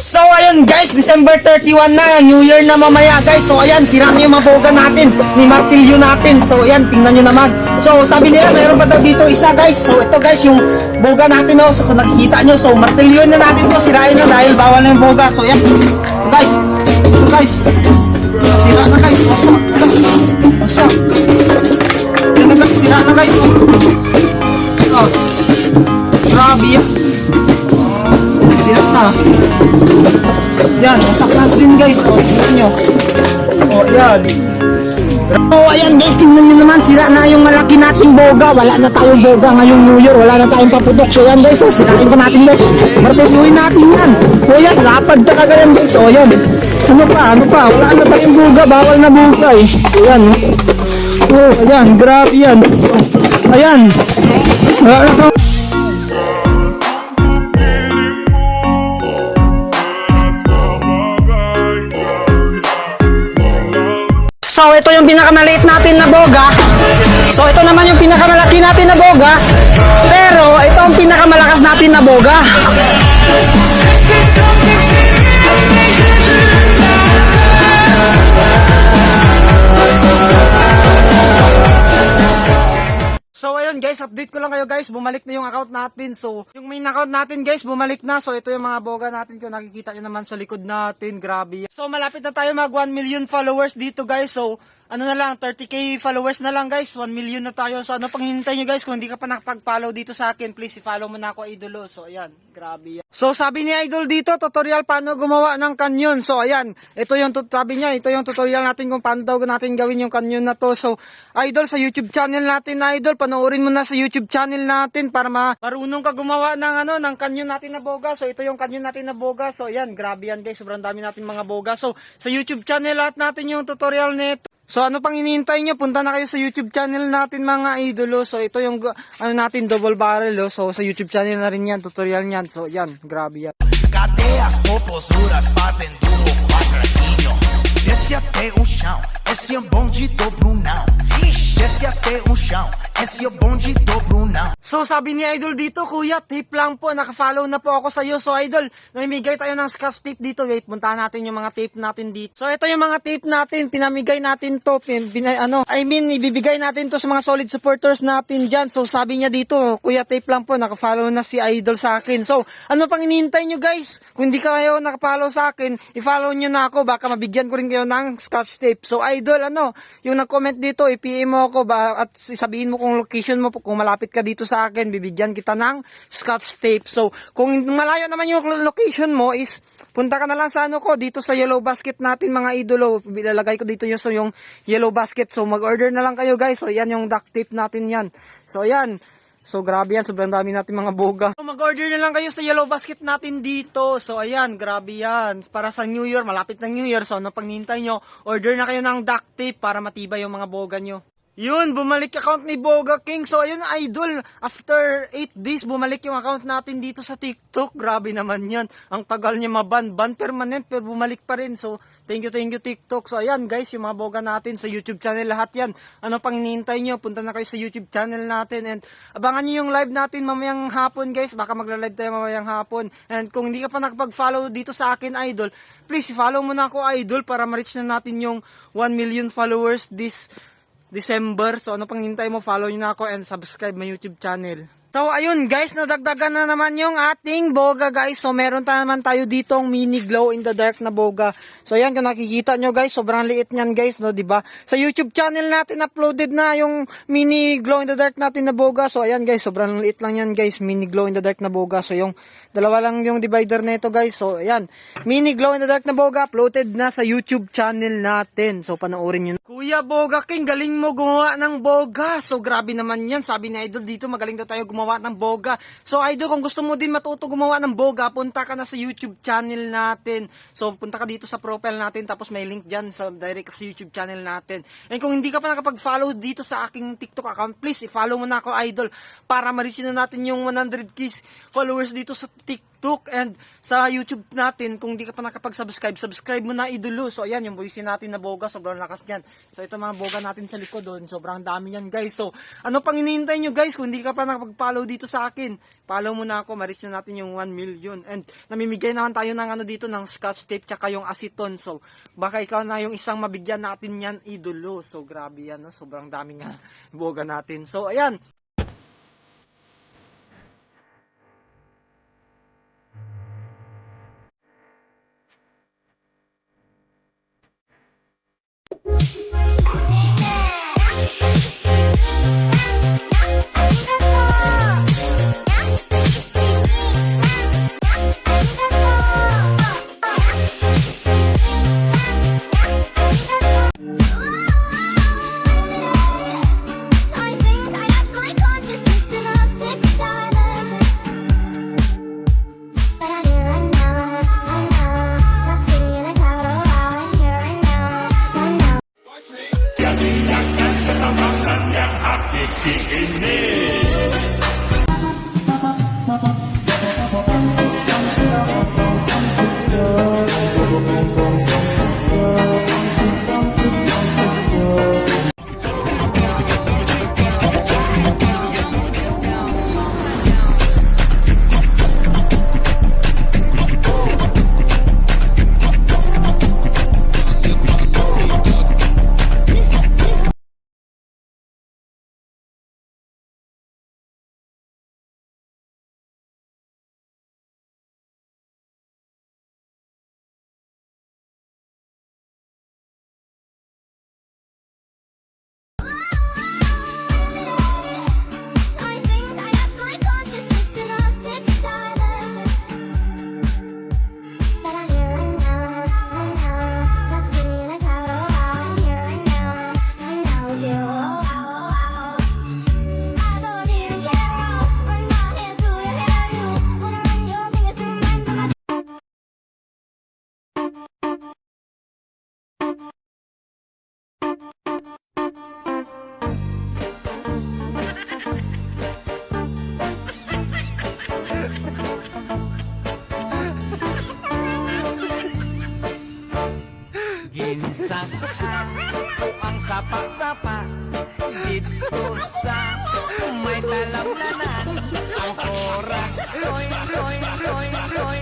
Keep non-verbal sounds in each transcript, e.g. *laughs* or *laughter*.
So ayun guys, December 31 na, New Year na mamaya guys. So ayan, sira na yung mga boga natin, ni martilyo natin. So ayan, tingnan nyo naman. So sabi nila, mayroon pa daw dito isa guys. So ito guys, yung boga natin oh. So kung nakikita nyo, so martilyo na natin to, sirain na dahil bawal na yung boga. So ayan, guys, ito guys. Sira na guys, wasak. Wasak. Ito Yan, wasak na din guys. O, tingnan nyo. O, yan. O, ayan guys, tingnan nyo naman. Sira na yung malaki nating boga. Wala na tayong boga ngayong New Year. Wala na tayong paputok. So, yan guys, o, sirain pa natin yun. Martiluin natin yan. O, yan, lapad ka kagayan guys. O, yan. Ano pa, ano pa? Wala na tayong boga. Bawal na boga eh. O, yan. O, ayan, grabe yan. Ayan. Wala na tayong So, ito yung pinakamaliit natin na boga. So, ito naman yung pinakamalaki natin na boga. Pero, ito ang pinakamalakas natin na boga. Guys, update ko lang kayo guys, bumalik na yung account natin. So yung main account natin guys, bumalik na. So ito yung mga boga natin kung nakikita nyo naman sa likod natin, grabe. So malapit na tayo mag 1 million followers dito guys. So ano na lang, 30k followers na lang guys, 1 million na tayo. So ano pang hinintay nyo guys, kung hindi ka pa nakapag-follow dito sa akin, please i-follow mo na ako idolo. So ayan, grabe yan. So sabi ni idol dito, tutorial paano gumawa ng kanyon. So ayan, ito yung sabi niya, ito yung tutorial natin kung paano daw natin gawin yung kanyon na to. So idol sa YouTube channel natin na idol, panoorin mo na sa YouTube channel natin para ma marunong ka gumawa ng ano ng kanyon natin na boga. So ito yung kanyon natin na boga. So ayan, grabe yan guys, sobrang dami natin mga boga. So sa YouTube channel lahat natin yung tutorial nito. So ano pang hinihintay nyo? Punta na kayo sa YouTube channel natin mga idolo. So ito yung ano natin double barrel oh. So sa YouTube channel na rin yan, tutorial niyan. So yan, grabe yan. Cadeias popozudas fazem duro quadradinho. Desce até o chão, esse é o bonde do Brunão. Desce até o chão, esse é o bonde do Brunão. So sabi ni Idol dito, Kuya, tip lang po, nakafollow na po ako sa iyo. So Idol, namimigay tayo ng scotch tape dito. Wait, puntahan natin yung mga tape natin dito. So ito yung mga tape natin, pinamigay natin to. Pin, bina- ano, I mean, ibibigay natin to sa mga solid supporters natin dyan. So sabi niya dito, Kuya, tape lang po, nakafollow na si Idol sa akin. So ano pang inihintay nyo guys? Kung hindi kayo nakafollow sa akin, i-follow nyo na ako. Baka mabigyan ko rin kayo ng scotch tape. So Idol, ano, yung nag-comment dito, i-PM mo ako ba, at sabihin mo kung location mo, kung malapit ka dito sa akin, bibigyan kita ng scotch tape. So, kung malayo naman yung location mo is, punta ka na lang sa ano ko, dito sa yellow basket natin mga idolo. Ilalagay ko dito yung, so, yung yellow basket. So, mag-order na lang kayo guys. So, yan yung duct tape natin yan. So, yan. So, grabe yan. Sobrang dami natin mga boga. So, mag-order na lang kayo sa yellow basket natin dito. So, ayan. Grabe yan. Para sa New Year. Malapit ng New Year. So, ano pang nyo? Order na kayo ng duct tape para matibay yung mga boga nyo. Yun, bumalik account ni Boga King. So, ayun, idol. After 8 days, bumalik yung account natin dito sa TikTok. Grabe naman yan. Ang tagal niya maban. Ban permanent, pero bumalik pa rin. So, thank you, thank you, TikTok. So, ayan, guys, yung mga Boga natin sa YouTube channel, lahat yan. Ano pang hinihintay nyo? Punta na kayo sa YouTube channel natin. And, abangan nyo yung live natin mamayang hapon, guys. Baka magla-live tayo mamayang hapon. And, kung hindi ka pa nakapag-follow dito sa akin, idol, please, follow mo na ako, idol, para ma-reach na natin yung 1 million followers this December. So ano pang hintay mo, follow nyo na ako and subscribe my YouTube channel. So ayun guys, nadagdagan na naman yung ating boga guys. So meron ta naman tayo ditong mini glow in the dark na boga. So ayan kung nakikita nyo guys, sobrang liit niyan guys, no, ba? Sa YouTube channel natin uploaded na yung mini glow in the dark natin na boga. So ayan guys, sobrang liit lang yan guys, mini glow in the dark na boga. So yung dalawa lang yung divider nito guys. So ayan, mini glow in the dark na boga uploaded na sa YouTube channel natin. So panoorin nyo. Kuya Boga King, galing mo gumawa ng boga. So grabe naman yan. Sabi ni Idol dito, magaling daw tayo gumawa ng boga. So Idol, kung gusto mo din matuto gumawa ng boga, punta ka na sa YouTube channel natin. So punta ka dito sa profile natin, tapos may link dyan sa direct sa YouTube channel natin. And kung hindi ka pa nakapag-follow dito sa aking TikTok account, please i-follow mo na ako Idol para ma-reach na natin yung 100k followers dito sa TikTok and sa YouTube natin. Kung di ka pa nakapag-subscribe, subscribe mo na idolo. So ayan, yung voice natin na boga, sobrang lakas niyan. So ito mga boga natin sa likod doon, sobrang dami yan guys. So ano pang hinihintay nyo guys, kung hindi ka pa nakapag naka-follow dito sa akin. Follow mo na ako, ma-reach na natin yung 1 million. And namimigay naman tayo ng ano dito, ng scotch tape, tsaka yung aceton. So, baka ikaw na yung isang mabigyan natin yan, idolo. So, grabe yan, no? sobrang dami nga *laughs* boga natin. So, ayan, Ginsan ang sapa-sapa dito sa may talamnanan ang oras soy soy soy soy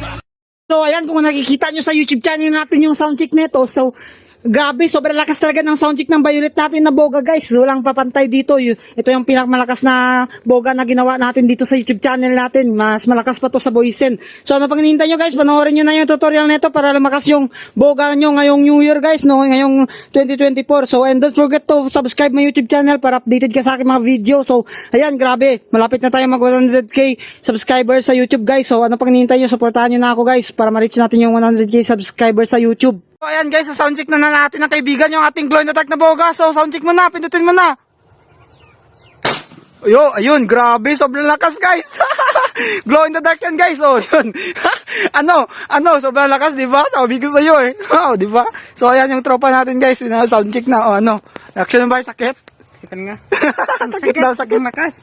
So ayan kung nakikita nyo sa YouTube channel natin yung soundcheck nito. So grabe, sobrang lakas talaga ng soundcheck ng Violet natin na boga guys. Walang papantay dito. Ito yung pinakamalakas na boga na ginawa natin dito sa YouTube channel natin. Mas malakas pa to sa Boysen. So ano pang hinihintay nyo guys, panoorin nyo na yung tutorial nito para lumakas yung boga nyo ngayong New Year guys, no? ngayong 2024. So and don't forget to subscribe my YouTube channel para updated ka sa aking mga video. So ayan, grabe. Malapit na tayo mag 100k subscribers sa YouTube guys. So ano pang hinihintay nyo, supportahan nyo na ako guys para ma-reach natin yung 100k subscribers sa YouTube. So ayan guys, sa soundcheck na na natin ng kaibigan yung ating glow dark na boga. So soundcheck mo na, pindutin mo na. Ayo, ayun, grabe, sobrang lakas guys. *laughs* Glow in the dark yan guys. Oh, yun. *laughs* ano, ano, sobrang lakas, di ba? Sabi ko sa iyo eh. *laughs* Wow, di ba? So ayan yung tropa natin guys, pina sound check na. Oh, ano? Reaction ba sakit? *laughs* Sakit nga sakit daw, sakit. makas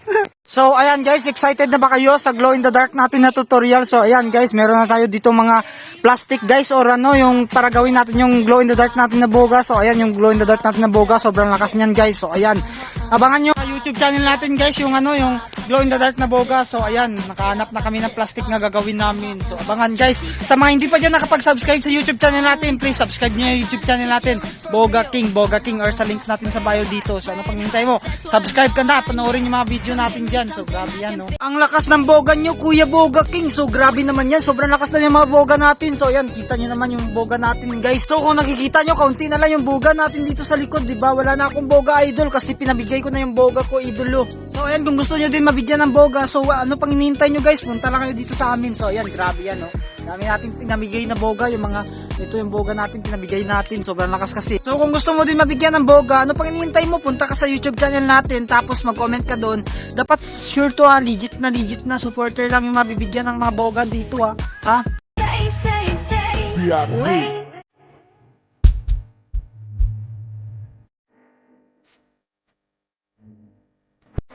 So, ayan guys, excited na ba kayo sa glow in the dark natin na tutorial? So, ayan guys, meron na tayo dito mga plastic guys or ano, yung para gawin natin yung glow in the dark natin na boga. So, ayan yung glow in the dark natin na boga, sobrang lakas niyan guys. So, ayan. Abangan nyo sa YouTube channel natin guys, yung ano, yung glow in the dark na boga. So, ayan, nakahanap na kami ng plastic na gagawin namin. So, abangan guys. Sa mga hindi pa dyan nakapag-subscribe sa YouTube channel natin, please subscribe nyo yung YouTube channel natin. Boga King, Boga King, or sa link natin sa bio dito. So, ano pang hintay mo? Subscribe ka na, panoorin yung mga video natin dyan. So, grabe yan, no? Ang lakas ng boga nyo, Kuya Boga King. So, grabe naman yan. Sobrang lakas na yung mga boga natin. So, ayan, kita nyo naman yung boga natin, guys. So, kung nakikita nyo, kaunti na lang yung boga natin dito sa likod, di ba? Wala na akong boga idol kasi pinabigay ko na yung boga ko, idolo. So, ayan, kung gusto nyo din mabigyan ng boga, so, ano pang hinihintay nyo, guys? Punta lang kayo dito sa amin. So, ayan, grabe yan, no? Dami natin pinamigay na boga, yung mga, ito yung boga natin, pinamigay natin, sobrang lakas kasi. So kung gusto mo din mabigyan ng boga, ano pang hinihintay mo, punta ka sa YouTube channel natin, tapos mag-comment ka doon. Dapat sure to ha, legit na legit na supporter lang yung mabibigyan ng mga boga dito ha. Ha? Say, say, say, wait.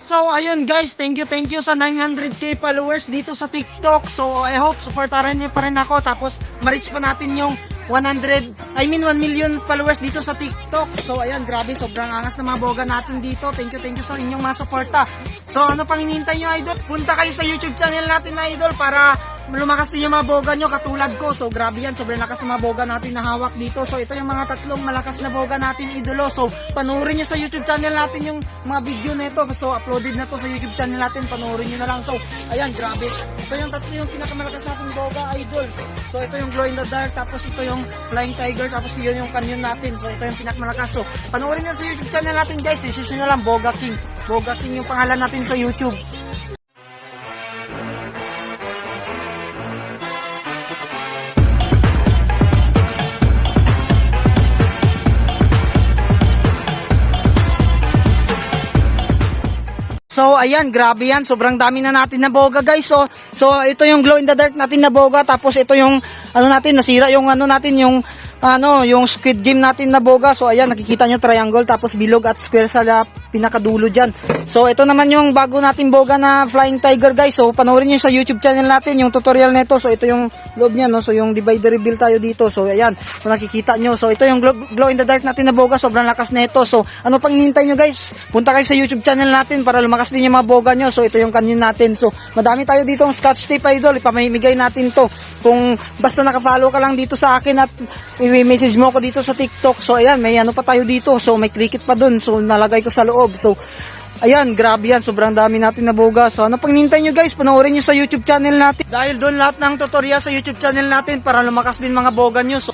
So, ayun guys, thank you, thank you sa 900k followers dito sa TikTok. So, I hope supportaran niyo pa rin ako. Tapos, ma-reach pa natin yung 100, I mean 1 million followers dito sa TikTok. So, ayan, grabe, sobrang angas na mga boga natin dito. Thank you, thank you sa inyong mga suporta. So, ano pang hinihintay nyo, idol? Punta kayo sa YouTube channel natin na idol para lumakas din yung mga boga nyo katulad ko. So, grabe yan, sobrang lakas ng mga boga natin na hawak dito. So, ito yung mga tatlong malakas na boga natin, idolo. So, panoorin nyo sa YouTube channel natin yung mga video nito. So, uploaded na to sa YouTube channel natin. Panoorin nyo na lang. So, ayan, grabe. Ito yung tatlo yung pinakamalakas natin boga, idol. So, ito yung glow in the dark. Tapos, ito yung flying tiger. Tapos, yun yung canyon natin. So, ito yung pinakamalakas. So, panoorin nyo sa YouTube channel natin, guys. I-search nyo lang, Boga King. Boga King yung pangalan natin sa YouTube. So, ayan, grabe yan. Sobrang dami na natin na boga, guys. So, so ito yung glow in the dark natin na boga. Tapos, ito yung, ano natin, nasira yung, ano natin, yung, ano, yung squid game natin na boga. So, ayan, nakikita nyo triangle, tapos bilog at square sa pinakadulo dyan. So, ito naman yung bago natin boga na flying tiger, guys. So, panoorin nyo sa YouTube channel natin, yung tutorial nito. So, ito yung loob niya, no? So, yung divider reveal tayo dito. So, ayan, so, nakikita nyo. So, ito yung glow, glow in the dark natin na boga. Sobrang lakas nito. So, ano pang hinihintay nyo, guys? Punta kayo sa YouTube channel natin para lumakas din yung mga boga nyo. So, ito yung canyon natin. So, madami tayo dito ng scotch tape idol. Ipamimigay natin to. Kung basta nakafollow ka lang dito sa akin at i-message mo ako dito sa TikTok. So, ayan, may ano pa tayo dito. So, may cricket pa dun. So, nalagay ko sa loob. So, Ayan, grabe yan. Sobrang dami natin na boga. So, ano pang nintay nyo guys? Panoorin nyo sa YouTube channel natin. Dahil doon lahat ng tutorial sa YouTube channel natin para lumakas din mga boga nyo. So,